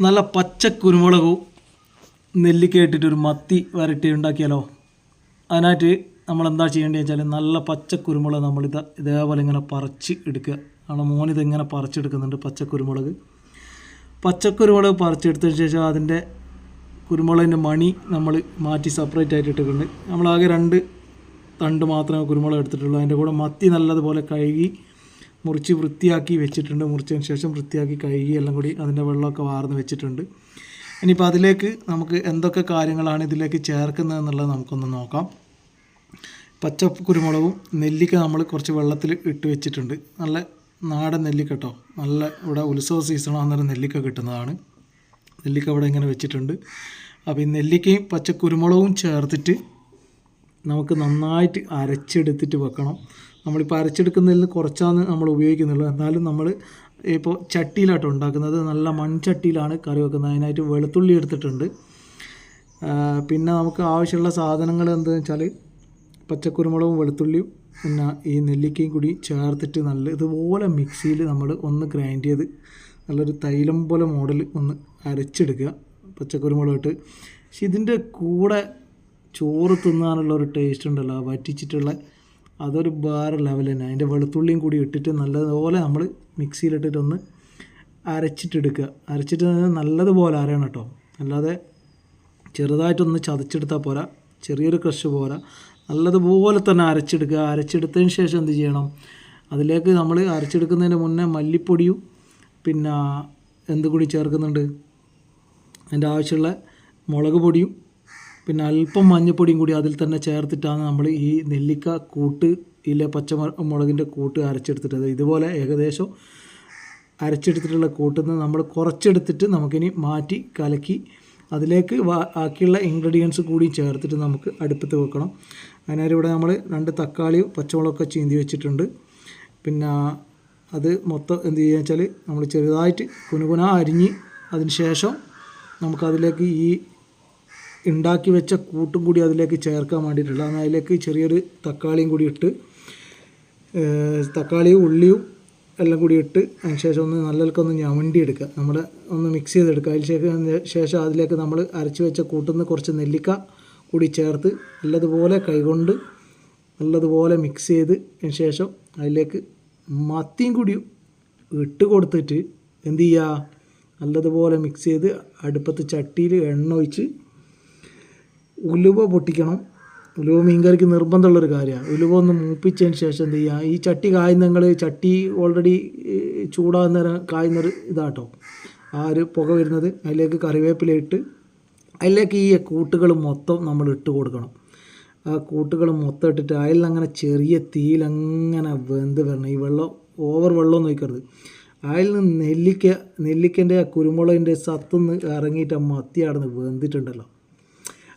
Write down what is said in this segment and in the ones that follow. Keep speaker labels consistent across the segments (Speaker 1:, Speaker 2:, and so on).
Speaker 1: നല്ല പച്ച കുരുമുളകും നെല്ലിക്ക ഇട്ടിട്ടൊരു മത്തി വരട്ടി ഉണ്ടാക്കിയാലോ? അതിനായിട്ട് നമ്മൾ എന്താ ചെയ്യേണ്ടത് വെച്ചാൽ നല്ല പച്ച കുരുമുളക് നമ്മളിത് ഇതേപോലെ ഇങ്ങനെ പറിച്ച് എടുക്കുക. നമ്മുടെ മോനിത് ഇങ്ങനെ പറിച്ചെടുക്കുന്നുണ്ട് പച്ച കുരുമുളക്. പച്ചക്കുരുമുളക് പറിച്ചെടുത്തതിന് ശേഷം അതിന്റെ കുരുമുളകിന്റെ മണി നമ്മൾ മാറ്റി സെപ്പറേറ്റ് ആയിട്ട് ഇട്ടിട്ടുണ്ട്. നമ്മളാകെ രണ്ട് തണ്ട് മാത്രമേ കുരുമുളക് എടുത്തിട്ടുള്ളൂ. അതിന്റെ കൂടെ മത്തി നല്ലതുപോലെ കഴുകി മുറിച്ച് വൃത്തിയാക്കി വെച്ചിട്ടുണ്ട്. മുറിച്ചതിന് ശേഷം വൃത്തിയാക്കി കഴുകി എല്ലാം കൂടി അതിന്റെ വെള്ളമൊക്കെ വാർന്ന് വെച്ചിട്ടുണ്ട്. ഇനിയിപ്പോൾ അതിലേക്ക് നമുക്ക് എന്തൊക്കെ കാര്യങ്ങളാണ് ഇതിലേക്ക് ചേർക്കുന്നത് എന്നുള്ളത് നമുക്കൊന്ന് നോക്കാം. പച്ച കുരുമുളകും നെല്ലിക്ക നമ്മൾ കുറച്ച് വെള്ളത്തിൽ ഇട്ട് വെച്ചിട്ടുണ്ട്. നല്ല നാടൻ നെല്ലിക്ക കേട്ടോ. നല്ല ഇവിടെ ഉത്സവ സീസൺ നെല്ലിക്ക കിട്ടുന്നതാണ്. നെല്ലിക്ക ഇവിടെ ഇങ്ങനെ വെച്ചിട്ടുണ്ട്. അപ്പോൾ ഈ നെല്ലിക്കയും പച്ചക്കുരുമുളകും ചേർത്തിട്ട് നമുക്ക് നന്നായിട്ട് അരച്ചെടുത്തിട്ട് വെക്കണം. നമ്മളിപ്പോൾ അരച്ചെടുക്കുന്നതിൽ നിന്ന് കുറച്ചാണ് നമ്മൾ ഉപയോഗിക്കുന്നുള്ളൂ. എന്നാലും നമ്മൾ ഇപ്പോൾ ചട്ടിയിലാട്ടോ ഉണ്ടാക്കുന്നത്. നല്ല മൺചട്ടിയിലാണ് കറി വെക്കുന്നത്. അതിനായിട്ട് വെളുത്തുള്ളി എടുത്തിട്ടുണ്ട്. പിന്നെ നമുക്ക് ആവശ്യമുള്ള സാധനങ്ങൾ എന്താണെന്ന് വെച്ചാൽ പച്ചക്കുരുമുളകും വെളുത്തുള്ളിയും പിന്നെ ഈ നെല്ലിക്കയും കൂടി ചേർത്തിട്ട് നല്ല ഇതുപോലെ മിക്സിയിൽ നമ്മൾ ഒന്ന് ഗ്രൈൻഡ് ചെയ്ത് നല്ലൊരു തൈലം പോലെ മോഡൽ ഒന്ന് അരച്ചെടുക്കുക പച്ചക്കുരുമുളക് ഇട്ട് പക്ഷെ ഇതിന്റെ കൂടെ ചോറ് തിന്നാനുള്ള ഒരു ടേസ്റ്റ് ഉണ്ടല്ലോ. വറ്റിച്ചിട്ടുള്ള അതൊരു വേറെ ലെവൽ തന്നെ. അതിന്റെ വെളുത്തുള്ളിയും കൂടി ഇട്ടിട്ട് നല്ലതുപോലെ നമ്മൾ മിക്സിയിലിട്ടിട്ടൊന്ന് അരച്ചിട്ടെടുക്കുക. അരച്ചിട്ട് നല്ലതുപോലെ അരയണം കേട്ടോ. അല്ലാതെ ചെറുതായിട്ടൊന്ന് ചതച്ചെടുത്താൽ പോരാ. ചെറിയൊരു ക്രഷ് പോരാ. നല്ലതുപോലെ തന്നെ അരച്ചെടുക്കുക. അരച്ചെടുത്തതിന് ശേഷം എന്ത് ചെയ്യണം? അതിലേക്ക് നമ്മൾ അരച്ചെടുക്കുന്നതിന് മുന്നേ മല്ലിപ്പൊടിയും പിന്നെ എന്ത് കൂടി ചേർക്കുന്നുണ്ട്. അതിന്റെ ആവശ്യമുള്ള മുളക് പൊടിയും പിന്നെ അല്പം മഞ്ഞൾപ്പൊടിയും കൂടി അതിൽ തന്നെ ചേർത്തിട്ടാണ് നമ്മൾ ഈ നെല്ലിക്ക കൂട്ട് ഇല്ല പച്ചമുളകിന്റെ കൂട്ട് അരച്ചെടുത്തിട്ടത്. ഇതുപോലെ ഏകദേശം അരച്ചെടുത്തിട്ടുള്ള കൂട്ടിൽ നിന്ന് നമ്മൾ കുറച്ചെടുത്തിട്ട് നമുക്കിനി മാറ്റി കലക്കി അതിലേക്ക് ബാക്കിയുള്ള ഇൻഗ്രീഡിയൻസ് കൂടി ചേർത്തിട്ട് നമുക്ക് അടുപ്പത്ത് വെക്കണം. അതിനായിട്ട് ഇവിടെ നമ്മൾ രണ്ട് തക്കാളിയും പച്ചമുളകൊക്കെ ചീന്തി വെച്ചിട്ടുണ്ട്. പിന്നെ അത് മൊത്തം എന്ത് ചെയ്യുക വെച്ചാൽ നമ്മൾ ചെറുതായിട്ട് കുനുകുന അരിഞ്ഞ് അതിന് ശേഷം നമുക്കതിലേക്ക് ഈ ഉണ്ടാക്കി വെച്ച കൂട്ടും കൂടി അതിലേക്ക് ചേർക്കാൻ വേണ്ടിയിട്ടുള്ള അതിലേക്ക് ചെറിയൊരു തക്കാളിയും കൂടി ഇട്ട് തക്കാളിയും ഉള്ളിയും എല്ലാം കൂടി ഇട്ട് അതിന് ശേഷം ഒന്ന് നല്ലതൊക്കെ ഞവണ്ടി എടുക്കുക. നമ്മുടെ ഒന്ന് മിക്സ് ചെയ്തെടുക്കുക. അതിന് ശേഷം ശേഷം അതിലേക്ക് നമ്മൾ അരച്ച് വെച്ച കൂട്ടുന്ന കുറച്ച് നെല്ലിക്ക കൂടി ചേർത്ത് നല്ലതുപോലെ കൈകൊണ്ട് നല്ലതുപോലെ മിക്സ് ചെയ്ത് അതിന് ശേഷം അതിലേക്ക് മത്തിയും കൂടി ഇട്ട് കൊടുത്തിട്ട് എന്ത് ചെയ്യുക? നല്ലതുപോലെ മിക്സ് ചെയ്ത് അടുപ്പത്ത് ചട്ടിയിൽ എണ്ണ ഒഴിച്ച് ഉലുവ പൊട്ടിക്കണം. ഉലുവ മീൻകറിക്ക് നിർബന്ധമുള്ളൊരു കാര്യമാണ്. ഉലുവ ഒന്ന് മൂപ്പിച്ചതിന് ശേഷം എന്ത് ചെയ്യുക? ഈ ചട്ടി കായുന്നങ്ങൾ ചട്ടി ഓൾറെഡി ചൂടാകുന്ന നേരം കായുന്നൊരു ഇതാട്ടോ. ആ ഒരു പുക വരുന്നത് അതിലേക്ക് കറിവേപ്പില ഇട്ട് അതിലേക്ക് ഈ കൂട്ടുകൾ മൊത്തം നമ്മൾ ഇട്ട് കൊടുക്കണം. ആ കൂട്ടുകൾ മൊത്തം ഇട്ടിട്ട് അതിൽ അങ്ങനെ ചെറിയ തീയിലങ്ങനെ വെന്ത് വരണം. ഈ വെള്ളം ഓവർ വെള്ളം വയ്ക്കരുത് അതിൽ നിന്ന് നെല്ലിക്ക നെല്ലിക്കന്റെ ആ കുരുമുളകിന്റെ സത്തുനിന്ന് ഇറങ്ങിയിട്ട് മത്തി നിന്ന് വെന്തിട്ടുണ്ടല്ലോ.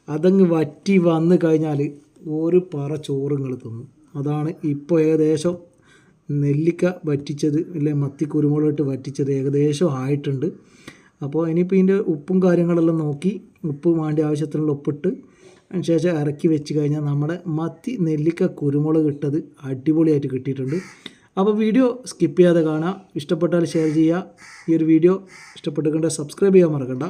Speaker 1: അതങ്ങ് വറ്റി വന്നു കഴിഞ്ഞാൽ ഒരു പറ ചോറ് നിങ്ങൾ തിന്നും. അതാണ് ഇപ്പോൾ ഏകദേശം നെല്ലിക്ക വറ്റിച്ചത് അല്ലെ മത്തി കുരുമുളകിട്ട് വറ്റിച്ചത് ഏകദേശം ആയിട്ടുണ്ട്. അപ്പോൾ ഇനിയിപ്പോൾ ഇതിന്റെ ഉപ്പും കാര്യങ്ങളെല്ലാം നോക്കി ഉപ്പ് വേണ്ട ആവശ്യത്തിനുള്ള ഉപ്പിട്ട് അതിനുശേഷം ഇറക്കി വെച്ച് കഴിഞ്ഞാൽ നമ്മുടെ മത്തി നെല്ലിക്ക കുരുമുളക് ഇട്ടത് അടിപൊളിയായിട്ട് കിട്ടിയിട്ടുണ്ട്. അപ്പോൾ വീഡിയോ സ്കിപ്പ് ചെയ്യാതെ കാണാം ഇഷ്ടപ്പെട്ടാൽ ഷെയർ ചെയ്യുക. ഈ ഒരു വീഡിയോ ഇഷ്ടപ്പെട്ടുകൊണ്ട് സബ്സ്ക്രൈബ് ചെയ്യാൻ മറക്കണ്ട.